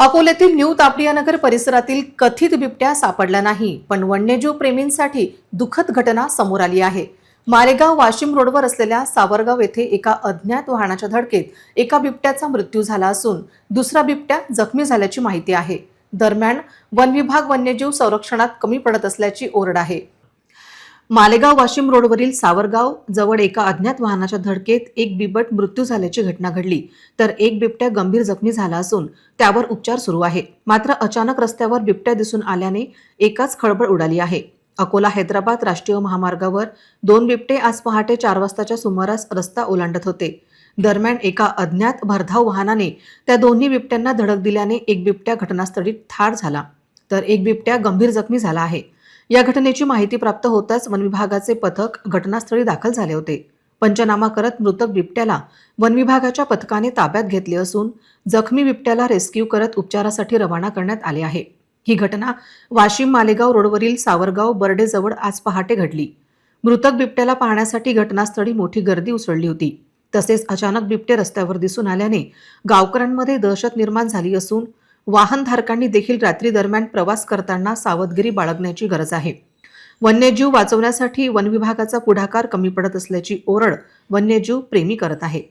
अकोल्यातील न्यू तापडियानगर परिसरातील कथित बिबट्या सापडला नाही पण वन्यजीव प्रेमींसाठी दुःखद घटना समोर आली आहे. मारेगाव वाशिम रोडवर असलेल्या सावरगाव येथे एका अज्ञात वाहनाच्या धडकेत एका बिबट्याचा मृत्यू झाला असून दुसरा बिबट्या जखमी झाल्याची माहिती आहे. दरम्यान वन विभाग वन्यजीव संरक्षणात कमी पडत असल्याची ओरड आहे. मालेगाव वाशिम रोडवरील सावरगाव जवळ एका अज्ञात वाहनाच्या धडकेत एक बिबट मृत्यू झाल्याची घटना घडली. तर एक बिबट्या गंभीर जखमी झाला असून त्यावर उपचार सुरू आहे. मात्र अचानक रस्त्यावर बिबट्या दिसून आल्याने एकाच खळबळ उडाली आहे. अकोला हैदराबाद राष्ट्रीय महामार्गावर दोन बिबटे आज पहाटे चार वाजताच्या सुमारास रस्ता ओलांडत होते. दरम्यान एका अज्ञात भरधाव वाहनाने त्या दोन्ही बिबट्यांना धडक दिल्याने एक बिबट्या घटनास्थळी ठार झाला. तर एक बिबट्या गंभीर जखमी झाला आहे. या घटनेची माहिती प्राप्त होताच वनविभागाचे पथक घटनास्थळी दाखल झाले होते. पंचनामा करत मृतक बिबट्याला वनविभागाच्या पथकाने ताब्यात घेतले असून जखमी बिबट्याला रेस्क्यू करत उपचारासाठी रवाना करण्यात आले आहे. ही घटना वाशिम मालेगाव रोडवरील सावरगाव बर्डेजवळ आज पहाटे घडली. मृतक बिबट्याला पाहण्यासाठी घटनास्थळी मोठी गर्दी उसळली होती. तसेच अचानक बिबटे रस्त्यावर दिसून आल्याने गावकऱ्यांमध्ये दहशत निर्माण झाली असून वाहनधारकांनी देखील रात्री दरम्यान प्रवास करताना सावधगिरी बाळगण्याची गरज आहे. वन्यजीव वाचवण्यासाठी वनविभागाचा पुढाकार कमी पडत असल्याची ओरड वन्यजीव प्रेमी करत आहे.